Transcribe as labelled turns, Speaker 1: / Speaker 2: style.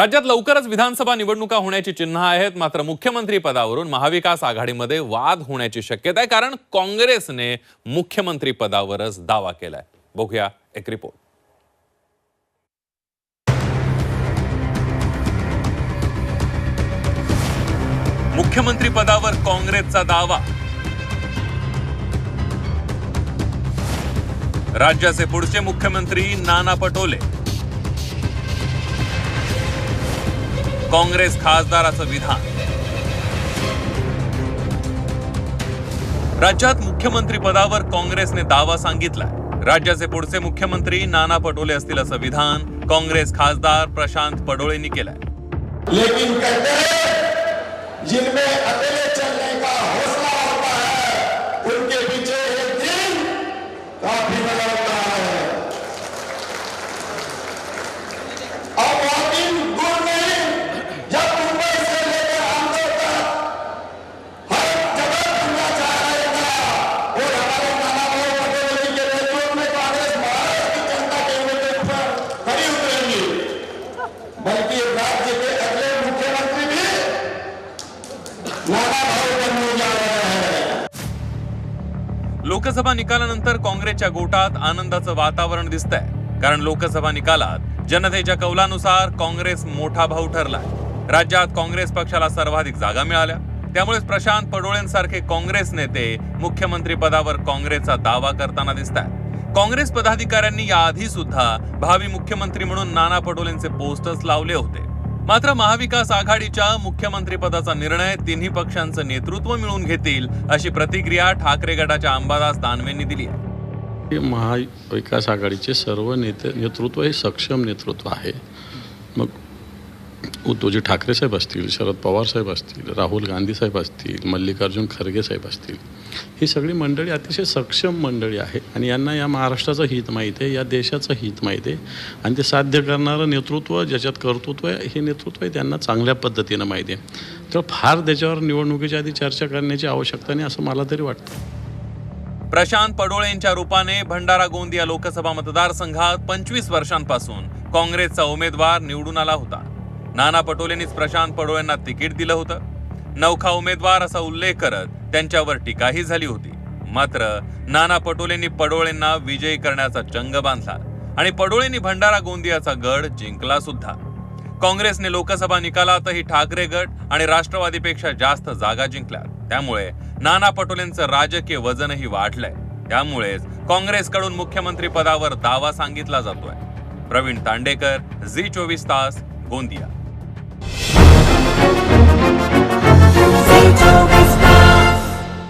Speaker 1: राज्यात लवकरच विधानसभा निवडणुका होण्याची चिन्ह आहेत. मात्र मुख्यमंत्री पदावरून महाविकास आघाडीमध्ये वाद होण्याची शक्यता आहे. कारण काँग्रेसने मुख्यमंत्री पदावरच दावा केलाय. बघूया एक रिपोर्ट. मुख्यमंत्री पदावर काँग्रेसचा दावा. राज्याचे पुढचे मुख्यमंत्री नाना पटोले. काँग्रेस खासदाराचं विधान. राज्यात मुख्यमंत्री पदावर काँग्रेसने दावा सांगितलाय. राज्याचे पुढचे मुख्यमंत्री नाना पटोले असतील असं विधान काँग्रेस खासदार प्रशांत पडोळेंनी केलंय. लोकसभा निकालानंतर काँग्रेसच्या गोटात आनंदाचं वातावरण दिसतंय. कारण लोकसभा निकालात जनतेच्या कौलानुसार काँग्रेस मोठा भाऊ ठरलाय. राज्यात काँग्रेस पक्षाला सर्वाधिक जागा मिळाल्या. त्यामुळेच प्रशांत पडोळेंसारखे काँग्रेस नेते मुख्यमंत्री पदावर काँग्रेसचा दावा करताना दिसत आहेत काँग्रेस पदाधिकाऱ्यांनी याआधी सुद्धा भावी मुख्यमंत्री म्हणून नाना पटोलेंचे पोस्टर्स लावले होते. मात्र महाविकास आघाडीच्या मुख्यमंत्रीपदाचा निर्णय तिन्ही पक्षांचं नेतृत्व मिळून घेतील अशी प्रतिक्रिया ठाकरे गटाच्या अंबादास दानवेंनी दिली आहे.
Speaker 2: महाविकास आघाडीचे सर्व नेते नेतृत्व हे सक्षम नेतृत्व आहे. मग उद्धवजी ठाकरे साहेब असतील शरद पवार साहेब असतील राहुल गांधी साहेब असतील मल्लिकार्जुन खरगे साहेब असतील ही सगळी मंडळी अतिशय सक्षम मंडळी आहे आणि यांना या महाराष्ट्राचं हित माहीत आहे या देशाचं हित माहीत आहे आणि ते साध्य करणारं नेतृत्व ज्याच्यात कर्तृत्व आहे हे नेतृत्व आहे त्यांना चांगल्या पद्धतीनं माहिती आहे. तर फार त्याच्यावर निवडणुकीच्या आधी चर्चा करण्याची आवश्यकता नाही असं मला तरी वाटतं.
Speaker 1: प्रशांत पडोळेंच्या रूपाने भंडारा गोंदिया लोकसभा मतदारसंघात पंचवीस वर्षांपासून काँग्रेसचा उमेदवार निवडून आला होता. नाना पटोलेंनीच प्रशांत पडोळेंना तिकीट दिलं होतं. नौखा उमेदवार असा उल्लेख करत त्यांच्यावर टीकाही झाली होती. मात्र नाना पटोलेंनी पडोळेंना विजयी करण्याचा चंग बांधला आणि पडोळेंनी भंडारा गोंदियाचा गड जिंकला सुद्धा. काँग्रेसने लोकसभा निकालातही ठाकरे गट आणि राष्ट्रवादीपेक्षा जास्त जागा जिंकल्या. त्यामुळे नाना पटोलेंचं राजकीय वजनही वाढलंय. त्यामुळेच काँग्रेसकडून मुख्यमंत्री पदावर दावा सांगितला जातोय. प्रवीण तांडेकर झी चोवीस तास गोंदिया.